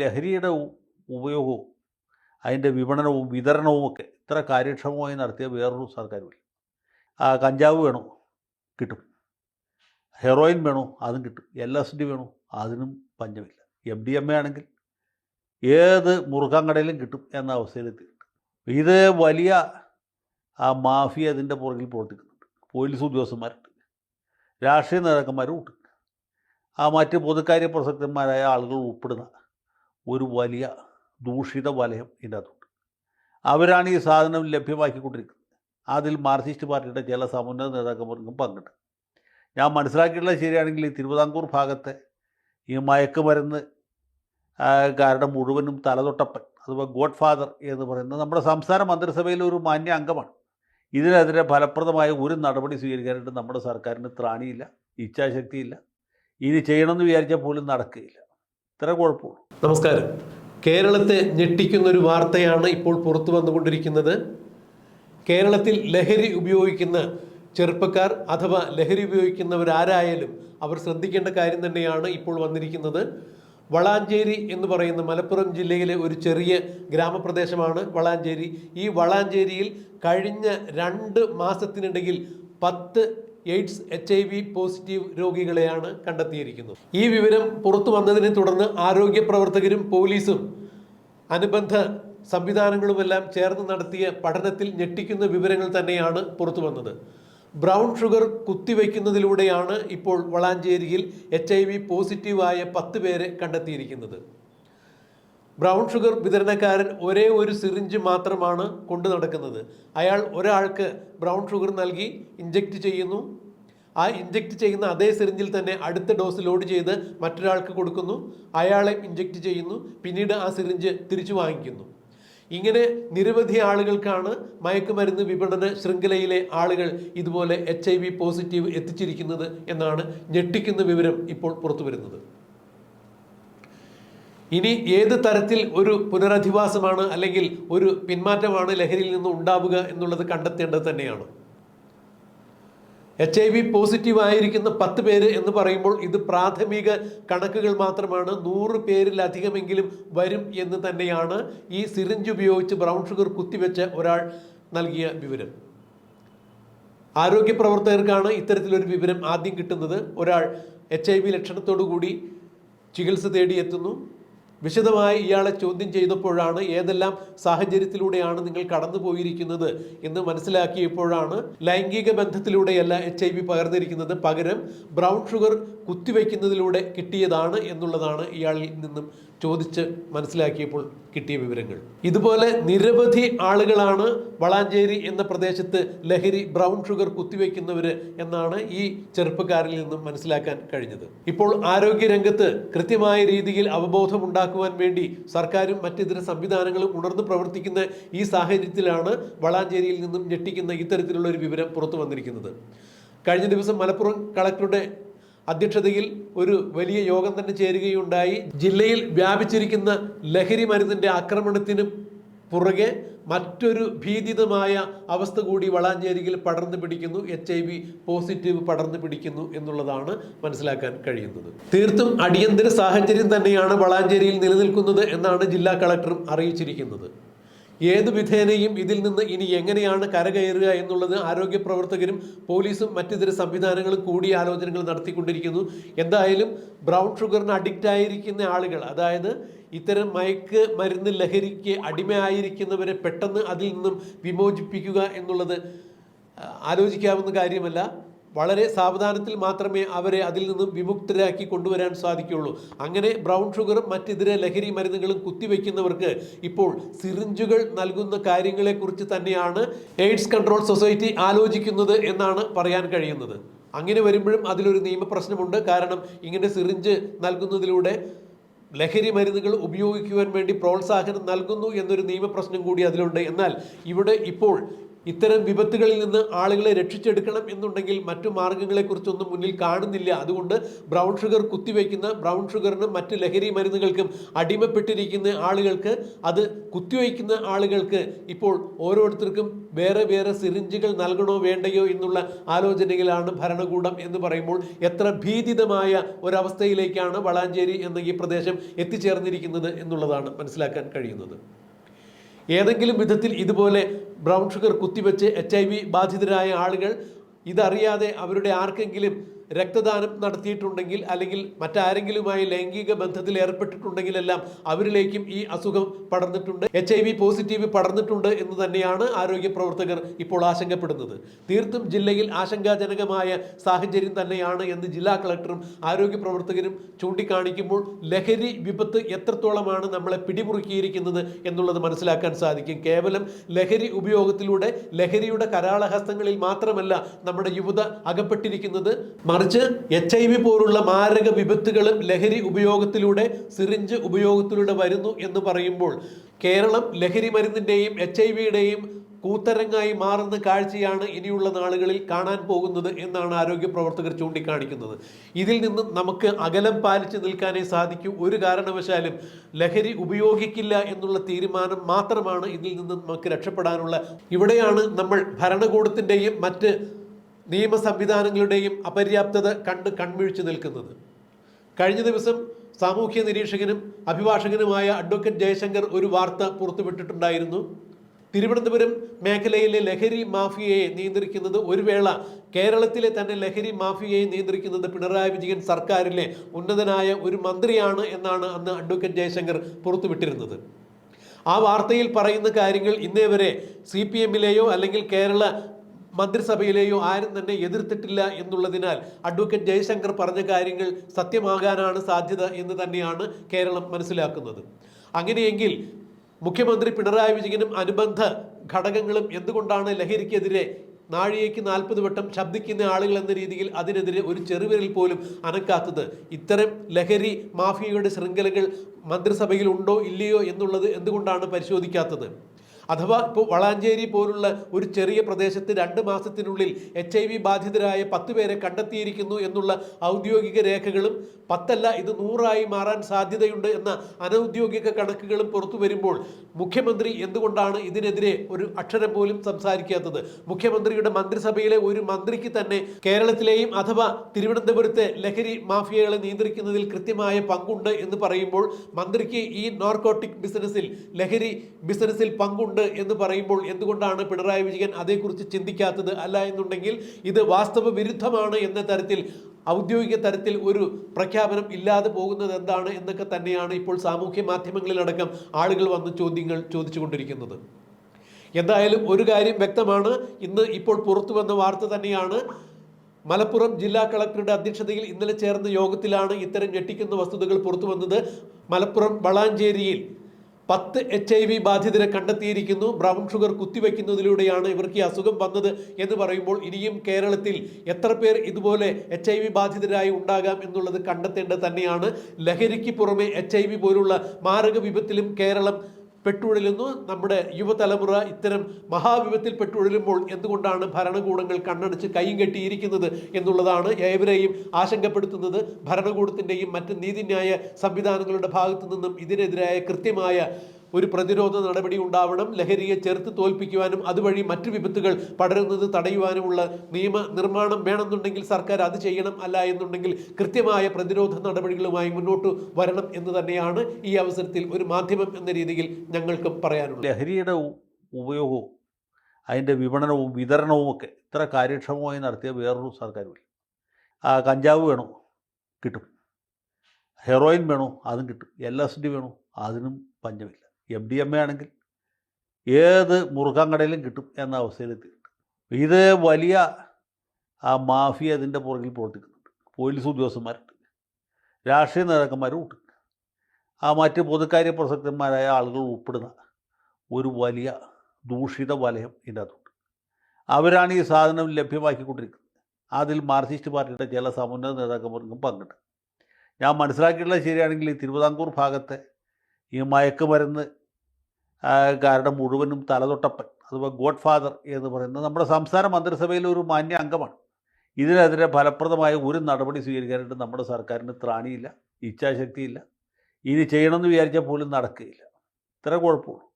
ലഹരിയുടെ ഉപയോഗവും അതിന്റെ വിപണനവും വിതരണവും ഒക്കെ ഇത്ര കാര്യക്ഷമമായി നടത്തിയ വേറൊരു സർക്കാരുമില്ല. ആ കഞ്ചാവ് വേണോ? കിട്ടും. ഹെറോയിൻ വേണോ? അതും കിട്ടും. എൽ എസ് ഡി വേണോ? അതിനും പഞ്ചമില്ല എം ഡി എം എ ആണെങ്കിൽ ഏത് മുറുക്കാങ്കടയിലും കിട്ടും എന്ന അവസ്ഥയിലെത്തിയിട്ടുണ്ട് ഇത് വലിയ ആ മാഫിയ അതിന്റെ പുറകിൽ പ്രവർത്തിക്കുന്നുണ്ട്. പോലീസ് ഉദ്യോഗസ്ഥന്മാരുണ്ട്. രാഷ്ട്രീയ നേതാക്കന്മാരും ഉണ്ട്. ആ മറ്റ് പൊതുക്കാര്യ പ്രസക്തന്മാരായ ആളുകൾ ഉൾപ്പെടുന്ന ഒരു വലിയ ദൂഷിത വലയം ഇതിന്റെ അകത്തുണ്ട് അവരാണ് ഈ സാധനം ലഭ്യമാക്കിക്കൊണ്ടിരിക്കുന്നത്. അതിൽ മാർക്സിസ്റ്റ് പാർട്ടിയുടെ ചില സമുന്നത നേതാക്കന്മാർക്കും പങ്കുണ്ട്. ഞാൻ മനസ്സിലാക്കിയിട്ടുള്ള ശരിയാണെങ്കിൽ ഈ തിരുവിതാംകൂർ ഭാഗത്തെ ഈ മയക്കുമരുന്ന് കാരണം മുഴുവനും തലതൊട്ടപ്പൻ അഥവാ ഗോഡ് ഫാദർ എന്ന് പറയുന്നത് നമ്മുടെ സംസ്ഥാന മന്ത്രിസഭയിലെ ഒരു മാന്യ അംഗമാണ്. ഇതിനെതിരെ ഫലപ്രദമായ ഒരു നടപടി സ്വീകരിക്കാനായിട്ട് നമ്മുടെ സർക്കാരിന് ത്രാണിയില്ല ഇച്ഛാശക്തിയില്ല. ഇനി ചെയ്യണമെന്ന് വിചാരിച്ചാൽ പോലും നടക്കുകയില്ല. ഇത്ര കുഴപ്പമുള്ളൂ. നമസ്കാരം. കേരളത്തെ ഞെട്ടിക്കുന്ന ഒരു വാർത്തയാണ് ഇപ്പോൾ പുറത്തു വന്നുകൊണ്ടിരിക്കുന്നത്. കേരളത്തിൽ ലഹരി ഉപയോഗിക്കുന്ന ചെറുപ്പക്കാർ അഥവാ ലഹരി ഉപയോഗിക്കുന്നവരാരായാലും അവർ ശ്രദ്ധിക്കേണ്ട കാര്യം തന്നെയാണ് ഇപ്പോൾ വന്നിരിക്കുന്നത്. വളാഞ്ചേരി എന്ന് പറയുന്ന മലപ്പുറം ജില്ലയിലെ ഒരു ചെറിയ ഗ്രാമപ്രദേശമാണ് വളാഞ്ചേരി. ഈ വളാഞ്ചേരിയിൽ കഴിഞ്ഞ രണ്ട് മാസത്തിനിടയിൽ പത്ത് AIDS H I V positive രോഗികളെയാണ് കണ്ടെത്തിയിരിക്കുന്നത്. ഈ വിവരം പുറത്തു വന്നതിനെ തുടർന്ന് ആരോഗ്യ പ്രവർത്തകരും പോലീസും അനുബന്ധ സംവിധാനങ്ങളുമെല്ലാം ചേർന്ന് നടത്തിയ പഠനത്തിൽ ഞെട്ടിക്കുന്ന വിവരങ്ങൾ തന്നെയാണ് പുറത്തു വന്നത്. ബ്രൗൺ ഷുഗർ കുത്തിവെക്കുന്നതിലൂടെയാണ് ഇപ്പോൾ വളാഞ്ചേരിയിൽ എച്ച് ഐ വി പോസിറ്റീവായ പത്ത് പേരെ കണ്ടെത്തിയിരിക്കുന്നത്. ബ്രൗൺ ഷുഗർ വിതരണക്കാരൻ ഒരേ ഒരു സിറിഞ്ച് മാത്രമാണ് കൊണ്ടു നടക്കുന്നത്. അയാൾ ഒരാൾക്ക് ബ്രൗൺ ഷുഗർ നൽകി ഇഞ്ചെക്റ്റ് ചെയ്യുന്നു. ആ ഇഞ്ചെക്റ്റ് ചെയ്യുന്ന അതേ സിറിഞ്ചിൽ തന്നെ അടുത്ത ഡോസ് ലോഡ് ചെയ്ത് മറ്റൊരാൾക്ക് കൊടുക്കുന്നു. അയാളെ ഇഞ്ചെക്റ്റ് ചെയ്യുന്നു. പിന്നീട് ആ സിറിഞ്ച് തിരിച്ചു വാങ്ങിക്കുന്നു. ഇങ്ങനെ നിരവധി ആളുകൾക്കാണ് മയക്കുമരുന്ന് വിപണന ശൃംഖലയിലെ ആളുകൾ ഇതുപോലെ എച്ച് ഐ വി പോസിറ്റീവ് എത്തിച്ചിരിക്കുന്നത് എന്നാണ് ഞെട്ടിക്കുന്ന വിവരം ഇപ്പോൾ പുറത്തു വരുന്നത് ഇനി ഏത് തരത്തിൽ ഒരു പുനരധിവാസമാണ് അല്ലെങ്കിൽ ഒരു പിന്മാറ്റമാണ് ലഹരിയിൽ നിന്ന് ഉണ്ടാവുക എന്നുള്ളത് കണ്ടെത്തേണ്ടത് തന്നെയാണ്. എച്ച് ഐ വി പോസിറ്റീവ് ആയിരിക്കുന്ന പത്ത് പേര് എന്ന് പറയുമ്പോൾ ഇത് പ്രാഥമിക കണക്കുകൾ മാത്രമാണ്. നൂറ് പേരിലധികമെങ്കിലും വരും എന്ന് തന്നെയാണ് ഈ സിറിഞ്ച് ഉപയോഗിച്ച് ബ്രൗൺ ഷുഗർ കുത്തിവെച്ച ഒരാൾ നൽകിയ വിവരം. ആരോഗ്യ പ്രവർത്തകർക്കാണ് ഇത്തരത്തിലൊരു വിവരം ആദ്യം കിട്ടുന്നത്. ഒരാൾ എച്ച് ഐ വി ലക്ഷണത്തോടു കൂടി ചികിത്സ തേടിയെത്തുന്നു. വിശദമായി ഇയാളെ ചോദ്യം ചെയ്തപ്പോഴാണ് ഏതെല്ലാം സാഹചര്യത്തിലൂടെയാണ് നിങ്ങൾ കടന്നു പോയിരിക്കുന്നത് എന്ന് മനസ്സിലാക്കിയപ്പോഴാണ് ലൈംഗിക ബന്ധത്തിലൂടെയല്ല എച്ച് ഐ വി പകർന്നിരിക്കുന്നത്. പകരം ബ്രൗൺ ഷുഗർ കുത്തിവെക്കുന്നതിലൂടെ കിട്ടിയതാണ് എന്നുള്ളതാണ് ഇയാളിൽ നിന്നും ചോദിച്ച് മനസ്സിലാക്കിയപ്പോൾ കിട്ടിയ വിവരങ്ങൾ. ഇതുപോലെ നിരവധി ആളുകളാണ് വളാഞ്ചേരി എന്ന പ്രദേശത്ത് ലഹരി ബ്രൗൺ ഷുഗർ കുത്തിവെക്കുന്നവര് എന്നാണ് ഈ ചെറുപ്പക്കാരിൽ നിന്നും മനസ്സിലാക്കാൻ കഴിഞ്ഞത്. ഇപ്പോൾ ആരോഗ്യരംഗത്ത് കൃത്യമായ രീതിയിൽ അവബോധം ഉണ്ടാക്കുവാൻ വേണ്ടി സർക്കാരും മറ്റിതര സംവിധാനങ്ങളും ഉണർന്നു പ്രവർത്തിക്കുന്ന ഈ സാഹചര്യത്തിലാണ് വളാഞ്ചേരിയിൽ നിന്നും ഞെട്ടിക്കുന്ന ഇത്തരത്തിലുള്ള ഒരു വിവരം പുറത്തു വന്നിരിക്കുന്നത്. കഴിഞ്ഞ ദിവസം മലപ്പുറം കളക്ടറുടെ അധ്യക്ഷതയിൽ ഒരു വലിയ യോഗം തന്നെ ചേരുകയുണ്ടായി. ജില്ലയിൽ വ്യാപിച്ചിരിക്കുന്ന ലഹരി മരുന്നിന്റെ ആക്രമണത്തിന് പുറകെ മറ്റൊരു ഭീതിതമായ അവസ്ഥ കൂടി വളാഞ്ചേരിയിൽ പടർന്നു പിടിക്കുന്നു. എച്ച് ഐ വി പോസിറ്റീവ് പടർന്നു പിടിക്കുന്നു എന്നുള്ളതാണ് മനസ്സിലാക്കാൻ കഴിയുന്നത്. തീർത്തും അടിയന്തര സാഹചര്യം തന്നെയാണ് വളാഞ്ചേരിയിൽ നിലനിൽക്കുന്നത് എന്നാണ് ജില്ലാ കളക്ടറും അറിയിച്ചിരിക്കുന്നത്. ഏത് വിധേനയും ഇതിൽ നിന്ന് ഇനി എങ്ങനെയാണ് കരകയറുക എന്നുള്ളത് ആരോഗ്യ പ്രവർത്തകരും പോലീസും മറ്റിതര സംവിധാനങ്ങളും കൂടിയാലോചനകൾ നടത്തിക്കൊണ്ടിരിക്കുന്നു. എന്തായാലും ബ്രൗൺ ഷുഗറിന് അഡിക്റ്റ് ആയിരിക്കുന്ന ആളുകൾ അതായത് ഇത്തരം മയക്ക് മരുന്ന് ലഹരിക്ക് അടിമയായിരിക്കുന്നവരെ പെട്ടെന്ന് അതിൽ നിന്നും വിമോചിപ്പിക്കുക എന്നുള്ളത് ആലോചിക്കാവുന്ന കാര്യമല്ല. വളരെ സാവധാനത്തിൽ മാത്രമേ അവരെ അതിൽ നിന്നും വിമുക്തരാക്കി കൊണ്ടുവരാൻ സാധിക്കുകയുള്ളൂ. അങ്ങനെ ബ്രൗൺ ഷുഗറും മറ്റിതര ലഹരി മരുന്നുകളും കുത്തിവെക്കുന്നവർക്ക് ഇപ്പോൾ സിറിഞ്ചുകൾ നൽകുന്ന കാര്യങ്ങളെക്കുറിച്ച് തന്നെയാണ് എയ്ഡ്സ് കൺട്രോൾ സൊസൈറ്റി ആലോചിക്കുന്നത് എന്നാണ് പറയാൻ കഴിയുന്നത്. അങ്ങനെ വരുമ്പോഴും അതിലൊരു നിയമപ്രശ്നമുണ്ട്. കാരണം ഇങ്ങനെ സിറിഞ്ച് നൽകുന്നതിലൂടെ ലഹരി മരുന്നുകൾ ഉപയോഗിക്കുവാൻ വേണ്ടി പ്രോത്സാഹനം നൽകുന്നു എന്നൊരു നിയമപ്രശ്നം കൂടി അതിലുണ്ട്. എന്നാൽ ഇവിടെ ഇപ്പോൾ ഇത്തരം വിപത്തുകളിൽ നിന്ന് ആളുകളെ രക്ഷിച്ചെടുക്കണം എന്നുണ്ടെങ്കിൽ മറ്റു മാർഗങ്ങളെക്കുറിച്ചൊന്നും മുന്നിൽ കാണുന്നില്ല. അതുകൊണ്ട് ബ്രൗൺ ഷുഗർ കുത്തിവെക്കുന്ന ബ്രൗൺ ഷുഗറിനും മറ്റ് ലഹരി മരുന്നുകൾക്കും അടിമപ്പെട്ടിരിക്കുന്ന ആളുകൾക്ക് അത് കുത്തിവയ്ക്കുന്ന ആളുകൾക്ക് ഇപ്പോൾ ഓരോരുത്തർക്കും വേറെ വേറെ സിറിഞ്ചുകൾ നൽകണോ വേണ്ടയോ എന്നുള്ള ആലോചനയിലാണ് ഭരണകൂടം എന്ന് പറയുമ്പോൾ എത്ര ഭീതിതമായ ഒരവസ്ഥയിലേക്കാണ് വളാഞ്ചേരി എന്ന ഈ പ്രദേശം എത്തിച്ചേർന്നിരിക്കുന്നത് എന്നുള്ളതാണ് മനസ്സിലാക്കാൻ കഴിയുന്നത്. ഏതെങ്കിലും വിധത്തിൽ ഇതുപോലെ ബ്രൗൺ ഷുഗർ കുത്തിവെച്ച് എച്ച് ബാധിതരായ ആളുകൾ ഇതറിയാതെ അവരുടെ ആർക്കെങ്കിലും രക്തദാനം നടത്തിയിട്ടുണ്ടെങ്കിൽ അല്ലെങ്കിൽ മറ്റാരെങ്കിലുമായി ലൈംഗിക ബന്ധത്തിൽ ഏർപ്പെട്ടിട്ടുണ്ടെങ്കിലെല്ലാം അവരിലേക്കും ഈ അസുഖം പടർന്നിട്ടുണ്ട്. എച്ച് ഐ വി പോസിറ്റീവ് പടർന്നിട്ടുണ്ട് എന്ന് തന്നെയാണ് ആരോഗ്യ പ്രവർത്തകർ ഇപ്പോൾ ആശങ്കപ്പെടുന്നത്. തീർത്തും ജില്ലയിൽ ആശങ്കാജനകമായ സാഹചര്യം തന്നെയാണ് എന്ന് ജില്ലാ കളക്ടറും ആരോഗ്യ പ്രവർത്തകരും ചൂണ്ടിക്കാണിക്കുമ്പോൾ ലഹരി വിപത്ത് എത്രത്തോളമാണ് നമ്മളെ പിടിമുറുക്കിയിരിക്കുന്നത് എന്നുള്ളത് മനസ്സിലാക്കാൻ സാധിക്കും. കേവലം ലഹരി ഉപയോഗത്തിലൂടെ ലഹരിയുടെ കരാളഹസ്തങ്ങളിൽ മാത്രമല്ല നമ്മുടെ യുവത അകപ്പെട്ടിരിക്കുന്നത്. മറിച്ച് എച്ച് ഐ വി പോലുള്ള മാരക വിപത്തുകളും ലഹരി ഉപയോഗത്തിലൂടെ സിറിഞ്ച് ഉപയോഗത്തിലൂടെ വരുന്നു എന്ന് പറയുമ്പോൾ കേരളം ലഹരി മരുന്നിന്റെയും എച്ച് ഐ വിയുടെയും കൂത്തരങ്ങായി മാറുന്ന കാഴ്ചയാണ് ഇനിയുള്ള നാളുകളിൽ കാണാൻ പോകുന്നത് എന്നാണ് ആരോഗ്യ പ്രവർത്തകർ ചൂണ്ടിക്കാണിക്കുന്നത്. ഇതിൽ നിന്നും നമുക്ക് അകലം പാലിച്ച് നിൽക്കാനേ സാധിക്കൂ. ഒരു കാരണവശാലും ലഹരി ഉപയോഗിക്കില്ല എന്നുള്ള തീരുമാനം മാത്രമാണ് ഇതിൽ നിന്ന് നമുക്ക് രക്ഷപ്പെടാനുള്ള. ഇവിടെയാണ് നമ്മൾ ഭരണകൂടത്തിന്റെയും മറ്റ് നിയമ സംവിധാനങ്ങളുടെയും അപര്യാപ്തത കണ്ട് കൺമിഴിച്ചു നിൽക്കുന്നത്. കഴിഞ്ഞ ദിവസം സാമൂഹ്യ നിരീക്ഷകനും അഭിഭാഷകനുമായ അഡ്വക്കേറ്റ് ജയശങ്കർ ഒരു വാർത്ത പുറത്തുവിട്ടിട്ടുണ്ടായിരുന്നു. തിരുവനന്തപുരം മേഖലയിലെ ലഹരി മാഫിയയെ നിയന്ത്രിക്കുന്നത് ഒരു വേള കേരളത്തിലെ തന്നെ ലഹരി മാഫിയയെ നിയന്ത്രിക്കുന്നത് പിണറായി വിജയൻ സർക്കാരിലെ ഉന്നതനായ ഒരു മന്ത്രിയാണ് എന്നാണ് അന്ന് അഡ്വക്കേറ്റ് ജയശങ്കർ പുറത്തുവിട്ടിരുന്നത്. ആ വാർത്തയിൽ പറയുന്ന കാര്യങ്ങൾ ഇന്നേ വരെ സി പി എമ്മിലെയോ അല്ലെങ്കിൽ കേരള മന്ത്രിസഭയിലെയോ ആരും തന്നെ എതിർത്തിട്ടില്ല എന്നുള്ളതിനാൽ അഡ്വക്കേറ്റ് ജയശങ്കർ പറഞ്ഞ കാര്യങ്ങൾ സത്യമാകാനാണ് സാധ്യത എന്ന് തന്നെയാണ് കേരളം മനസ്സിലാക്കുന്നത്. അങ്ങനെയെങ്കിൽ മുഖ്യമന്ത്രി പിണറായി വിജയനും അനുബന്ധ ഘടകങ്ങളും എന്തുകൊണ്ടാണ് ലഹരിക്കെതിരെ നാഴികയ്ക്ക് നാൽപ്പത് വട്ടം ശബ്ദിക്കുന്ന ആളുകൾ എന്ന രീതിയിൽ അതിനെതിരെ ഒരു ചെറുവിരൽ പോലും അനക്കാത്തത്? ഇത്തരം ലഹരി മാഫിയയുടെ ശൃംഖലകൾ മന്ത്രിസഭയിൽ ഉണ്ടോ ഇല്ലയോ എന്നുള്ളത് എന്തുകൊണ്ടാണ് പരിശോധിക്കാത്തത്? അഥവാ ഇപ്പോൾ വളാഞ്ചേരി പോലുള്ള ഒരു ചെറിയ പ്രദേശത്ത് രണ്ട് മാസത്തിനുള്ളിൽ എച്ച് ഐ വി ബാധിതരായ പത്ത് പേരെ കണ്ടെത്തിയിരിക്കുന്നു എന്നുള്ള ഔദ്യോഗിക രേഖകളും പത്തല്ല ഇത് നൂറായി മാറാൻ സാധ്യതയുണ്ട് എന്ന അനൗദ്യോഗിക കണക്കുകളും പുറത്തു വരുമ്പോൾ മുഖ്യമന്ത്രി എന്തുകൊണ്ടാണ് ഇതിനെതിരെ ഒരു അക്ഷരം പോലും സംസാരിക്കാത്തത്? മുഖ്യമന്ത്രിയുടെ മന്ത്രിസഭയിലെ ഒരു മന്ത്രിക്ക് തന്നെ കേരളത്തിലെയും അഥവാ തിരുവനന്തപുരത്തെ ലഹരി മാഫിയകളെ നിയന്ത്രിക്കുന്നതിൽ കൃത്യമായ പങ്കുണ്ട് എന്ന് പറയുമ്പോൾ മന്ത്രിക്ക് ഈ നോർക്കോട്ടിക് ബിസിനസ്സിൽ ലഹരി ബിസിനസ്സിൽ പങ്കുണ്ട് എന്ന് പറയുമ്പോൾ എന്തുകൊണ്ടാണ് പിണറായി വിജയൻ അതേക്കുറിച്ച് ചിന്തിക്കാത്തത് അല്ല എന്നുണ്ടെങ്കിൽ ഇത് വാസ്തവ വിരുദ്ധമാണ് എന്ന തരത്തിൽ ഔദ്യോഗിക തരത്തിൽ ഒരു പ്രഖ്യാപനം ഇല്ലാതെ പോകുന്നത് എന്താണ് എന്നൊക്കെ തന്നെയാണ് ഇപ്പോൾ സാമൂഹ്യ മാധ്യമങ്ങളിലടക്കം ആളുകൾ വന്ന് ചോദ്യങ്ങൾ ചോദിച്ചുകൊണ്ടിരിക്കുന്നത്. എന്തായാലും ഒരു കാര്യം വ്യക്തമാണ്. ഇന്ന് ഇപ്പോൾ പുറത്തു വന്ന വാർത്ത തന്നെയാണ്. മലപ്പുറം ജില്ലാ കളക്ടറുടെ അധ്യക്ഷതയിൽ ഇന്നലെ ചേർന്ന യോഗത്തിലാണ് ഇത്തരം ഞെട്ടിക്കുന്ന വസ്തുതകൾ പുറത്തു വന്നത്. മലപ്പുറം വളാഞ്ചേരിയിൽ പത്ത് എച്ച് ഐ വി ബാധിതരെ കണ്ടെത്തിയിരിക്കുന്നു. ബ്രൗൺ ഷുഗർ കുത്തിവെക്കുന്നതിലൂടെയാണ് ഇവർക്ക് ഈ അസുഖം വന്നത് എന്ന് പറയുമ്പോൾ ഇനിയും കേരളത്തിൽ എത്ര പേർ ഇതുപോലെ എച്ച് ഐ വി ബാധിതരായി ഉണ്ടാകാം എന്നുള്ളത് കണ്ടെത്തേണ്ടത് തന്നെയാണ്. ലഹരിക്ക് പുറമെ എച്ച് ഐ വി പോലുള്ള മാരക വിപത്തിലും കേരളം പെട്ടുഴലുന്നു നമ്മുടെ യുവതലമുറ ഇത്തരം മഹാവിപത്തിൽ പെട്ടുഴലുമ്പോൾ എന്തുകൊണ്ടാണ് ഭരണകൂടങ്ങൾ കണ്ണടച്ച് കൈയും കെട്ടിയിരിക്കുന്നത് എന്നുള്ളതാണ് ഏവരെയും ആശങ്കപ്പെടുത്തുന്നത്. ഭരണകൂടത്തിന്റെയും മറ്റ് നീതിന്യായ സംവിധാനങ്ങളുടെ ഭാഗത്തു നിന്നും ഇതിനെതിരായ കൃത്യമായ ഒരു പ്രതിരോധ നടപടി ഉണ്ടാവണം ലഹരിയെ ചെറുത്ത് തോൽപ്പിക്കുവാനും അതുവഴി മറ്റു വിപത്തുകൾ പടരുന്നത് തടയുവാനുമുള്ള നിയമ നിർമ്മാണം വേണമെന്നുണ്ടെങ്കിൽ സർക്കാർ അത് ചെയ്യണം അല്ല എന്നുണ്ടെങ്കിൽ കൃത്യമായ പ്രതിരോധ നടപടികളുമായി മുന്നോട്ട് വരണം എന്ന് തന്നെയാണ് ഈ അവസരത്തിൽ ഒരു മാധ്യമം എന്ന രീതിയിൽ ഞങ്ങൾക്കും പറയാനുള്ളത്. ലഹരിയുടെ ഉപയോഗവും അതിന്റെ വിപണനവും വിതരണവും ഒക്കെ ഇത്ര കാര്യക്ഷമമായി നടത്തിയ വേറൊരു സർക്കാരുമില്ല. ആ കഞ്ചാവ് വേണോ? കിട്ടും. ഹെറോയിൻ വേണോ? അതും കിട്ടും. എൽ എസ് ഡി വേണോ? അതിനും പഞ്ചമില്ല എം ഡി എം എ ആണെങ്കിൽ ഏത് മുറുക്കാങ്കടയിലും കിട്ടും എന്ന അവസ്ഥയിലെത്തിയിട്ടുണ്ട് ഇത് വലിയ ആ മാഫിയ അതിന്റെ പുറകിൽ പ്രവർത്തിക്കുന്നുണ്ട്. പോലീസ് ഉദ്യോഗസ്ഥന്മാരുണ്ട്. രാഷ്ട്രീയ നേതാക്കന്മാരും ഉണ്ട്. ആ മറ്റ് പൊതുക്കാര്യ പ്രസക്തന്മാരായ ആളുകൾ ഉൾപ്പെടുന്ന ഒരു വലിയ ദൂഷിത വലയം ഇതിന്റെ അകത്തുണ്ട് അവരാണ് ഈ സാധനം ലഭ്യമാക്കിക്കൊണ്ടിരിക്കുന്നത്. അതിൽ മാർക്സിസ്റ്റ് പാർട്ടിയുടെ ചില സമുന്നത നേതാക്കന്മാർക്കും പങ്കുണ്ട്. ഞാൻ മനസ്സിലാക്കിയിട്ടുള്ളത് ശരിയാണെങ്കിൽ തിരുവിതാംകൂർ ഭാഗത്തെ ഈ മയക്കുമരുന്ന് കാരുടെ മുഴുവനും തലതൊട്ടപ്പൻ അഥവാ ഗോഡ് ഫാദർ എന്ന് പറയുന്നത് നമ്മുടെ സംസ്ഥാന മന്ത്രിസഭയിലെ ഒരു മാന്യ അംഗമാണ്. ഇതിനെതിരെ ഫലപ്രദമായ ഒരു നടപടി സ്വീകരിക്കാനായിട്ട് നമ്മുടെ സർക്കാരിന് ത്രാണിയില്ല ഇച്ഛാശക്തിയില്ല. ഇനി ചെയ്യണമെന്ന് വിചാരിച്ചാൽ പോലും നടക്കുകയില്ല. ഇത്ര കുഴപ്പമുള്ളൂ.